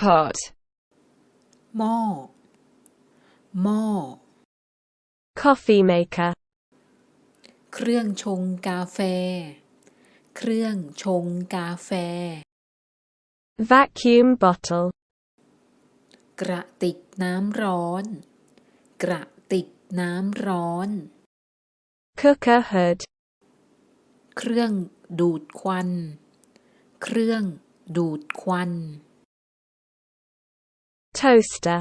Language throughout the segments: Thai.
Teapot. หม้อ หม้อ Coffee maker. เครื่องชงกาแฟ เครื่องชงกาแฟ Vacuum bottle. กระติกน้ำร้อน กระติกน้ำร้อน Cooker hood. เครื่องดูดควัน เครื่องดูดควัน Toaster.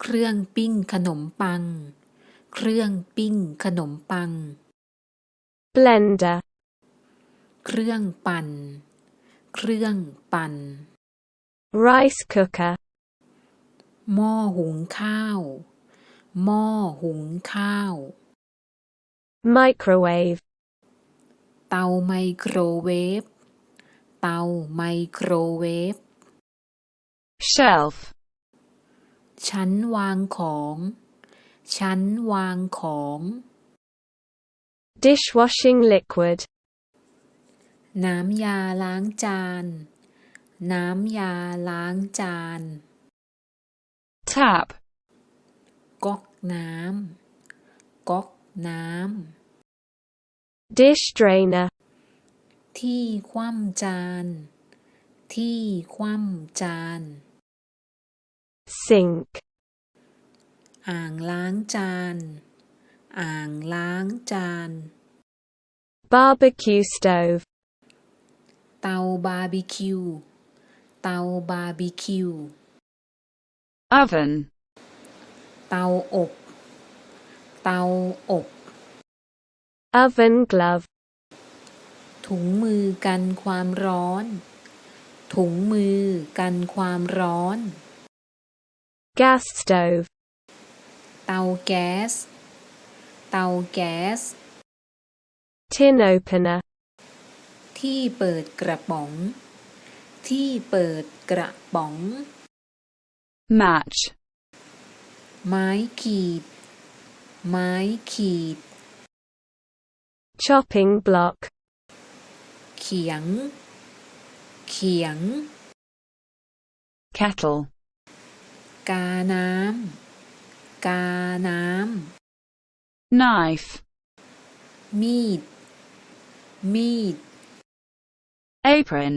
เครื่องปิ้งขนมปัง เครื่องปิ้งขนมปัง Blender. เครื่องปั่น เครื่องปั่น Rice cooker. หม้อหุงข้าว หม้อหุงข้าว Microwave. เตาไมโครเวฟ เตาไมโครเวฟ Shelf. ชั้นวางของ ชั้นวางของ Dishwashing liquid. น้ำยาล้างจาน น้ำยาล้างจาน Tap. ก๊อกน้ำ ก๊อกน้ Dish drainer. ำที่คว่ำจาน ที่คว่ำจาน Sink. อ่างล้างจาน อ่างล้างจาน Barbecue stove. เตาบาร์บีคิว เตาบาร์บีคิว Oven. เตาอบ เตาอบ Oven glove. ถุงมือกันความร้อน ถุงมือกันความร้อน Gas stove. เตาแก๊ส เตาแก๊ส Tin opener. ที่เปิดกระป๋อง ที่เปิดกระป๋อง Match. ไม้ขีด ไม้ขีด Chopping block. เขียง เขียง Kettle. กาน้ำ กาน้ำ Knife. มีด มีด Apron.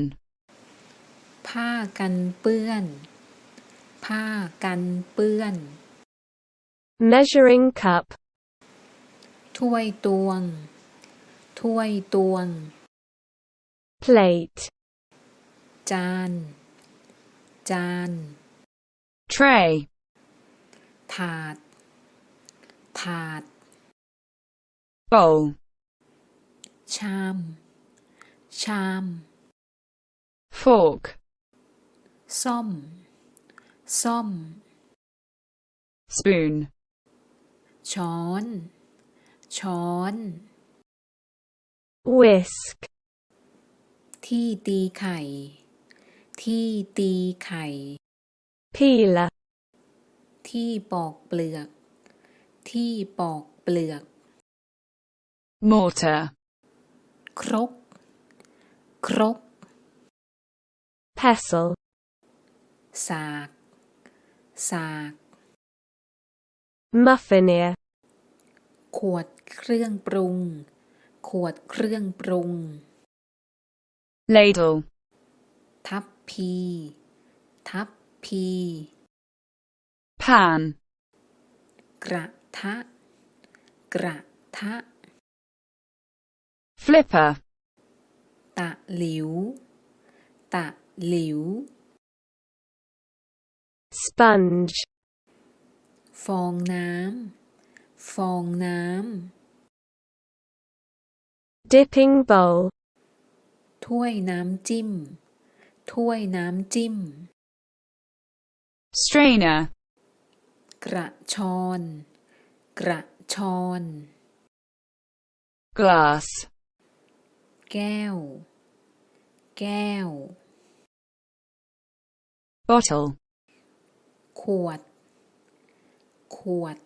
ผ้ากันเปื้อน ผ้ากันเปื้อน Measuring cup. ถ้วยตวง ถ้วยตวง Plate. จาน จาน Tray. ถาด ถาด Bowl. ชาม ชาม Fork. ซ่อม ซ่อม Spoon. ช้อน ช้อน Whisk. ที่ตีไข่ ที่ตีไข่ Peeler. ที่ปอกเปลือก ที่ปอกเปลือก Mortar. ครก ครก Pestle. สาก สาก Muffiner. ขวดเครื่องปรุง ขวดเครื่องปรุง Ladle. ทับพี ทับ พี Pan. กระทะ กระทะ Flipper. ตะหลิว ตะหลิว Sponge. ฟองน้ำ ฟองน้ Dipping bowl. ำถ้วยน้ำจิ้ม ถ้วยน้ำจิ้ม Strainer. กระชอน กระชอน Glass. แก้ว แก้ว Bottle. ขวด ขวด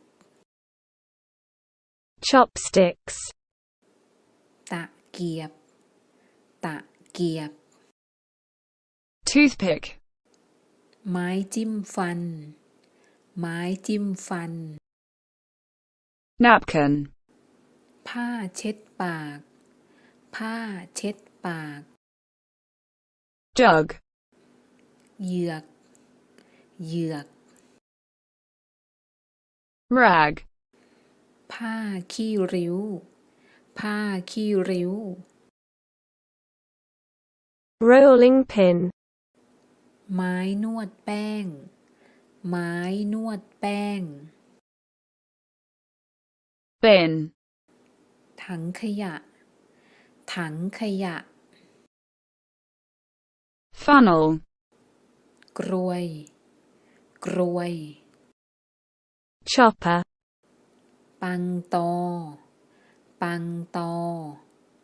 Chopsticks. ตะเกียบ ตะเกียบ Toothpick. ไม้จิ้มฟัน ไม้จิ้มฟัน napkin, ผ้าเช็ดปาก ผ้าเช็ดปาก jug, เหยือก เหยือก rag, ผ้าขี้ริ้ว ผ้าขี้ริ้ว rolling pin, ไม้นวดแป้ง ไม้นวดแป้ง bin, ถังขยะ ถังขยะ funnel, กรวย กรวย chopper, ปังตอ ปังตอ